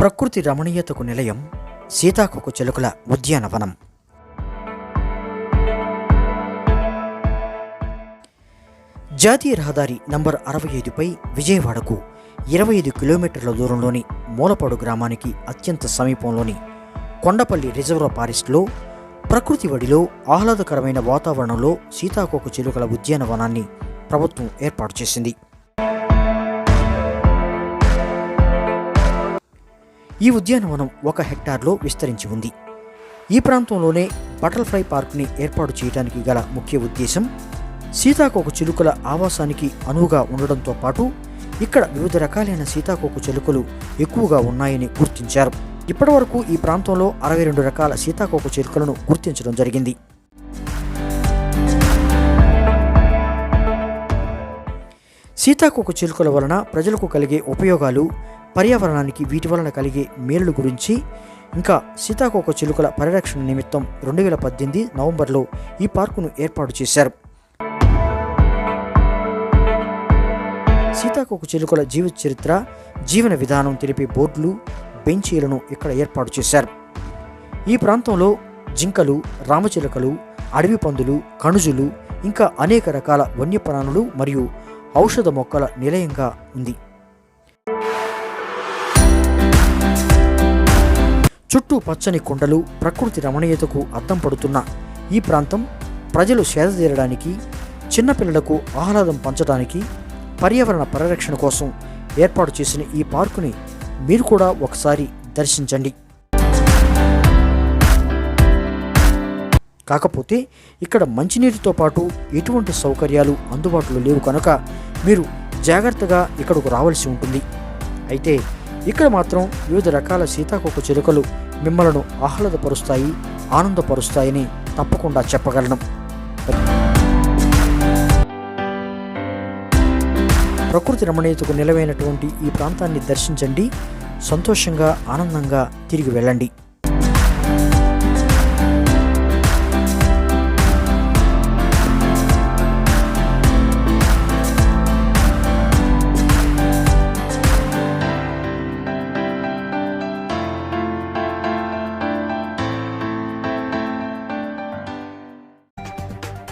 ప్రకృతి రమణీయతకు నిలయం సీతాకోక చిలుకల ఉద్యానవనం జాతీయ రహదారి నంబర్ అరవై ఐదుపై విజయవాడకు ఇరవై ఐదు కిలోమీటర్ల దూరంలోని మూలపాడు గ్రామానికి అత్యంత సమీపంలోని కొండపల్లి రిజర్వ్ ఫారెస్ట్లో ప్రకృతి వడిలో ఆహ్లాదకరమైన వాతావరణంలో సీతాకోక చిలుకల ఉద్యానవనాన్ని ప్రభుత్వం ఏర్పాటు చేసింది. ఈ ఉద్యానవనం ఒక హెక్టార్లో విస్తరించి ఉంది. ఈ ప్రాంతంలోనే బటర్ఫ్లై పార్క్ని ఏర్పాటు చేయడానికి గల ముఖ్య ఉద్దేశం సీతాకోక చిలుకల ఆవాసానికి అనువుగా ఉండడంతో పాటు ఇక్కడ వివిధ రకాలైన సీతాకోక చిలుకలు ఎక్కువగా ఉన్నాయని గుర్తించారు. ఇప్పటివరకు ఈ ప్రాంతంలో అరవై రెండు రకాల సీతాకోక చిలుకలను గుర్తించడం జరిగింది. సీతాకోక చిలుకల వలన ప్రజలకు కలిగే ఉపయోగాలు పర్యావరణానికి వీటి వలన కలిగే మేలుల గురించి ఇంకా సీతాకోక చిలుకల పరిరక్షణ నిమిత్తం రెండు వేల పద్దెనిమిది నవంబర్లో ఈ పార్కును ఏర్పాటు చేశారు. సీతాకోక చిలుకల జీవిత చరిత్ర జీవన విధానం తెలిపే బోర్డులు బెంచీలను ఇక్కడ ఏర్పాటు చేశారు. ఈ ప్రాంతంలో జింకలు రామచిలుకలు అడవి పందులు కణుజులు ఇంకా అనేక రకాల వన్యప్రాణులు మరియు ఔషధ మొక్కల నిలయంగా ఉంది. చుట్టూ పచ్చని కొండలు ప్రకృతి రమణీయతకు అద్దం పడుతున్న ఈ ప్రాంతం ప్రజలు సేద తీరడానికి చిన్నపిల్లలకు ఆహ్లాదం పంచడానికి పర్యావరణ పరిరక్షణ కోసం ఏర్పాటు చేసిన ఈ పార్కుని మీరు కూడా ఒకసారి దర్శించండి. కాకపోతే ఇక్కడ మంచినీటితో పాటు ఎటువంటి సౌకర్యాలు అందుబాటులో లేవు కనుక మీరు జాగ్రత్తగా ఇక్కడకు రావాల్సి ఉంటుంది. అయితే ఇక్కడ మాత్రం వివిధ రకాల సీతాకోక చిలుకలు మిమ్మలను ఆహ్లాదపరుస్తాయి ఆనందపరుస్తాయని తప్పకుండా చెప్పగలను. ప్రకృతి రమణీయతకు నిలవైనటువంటి ఈ ప్రాంతాన్ని దర్శించండి సంతోషంగా ఆనందంగా తిరిగి వెళ్ళండి.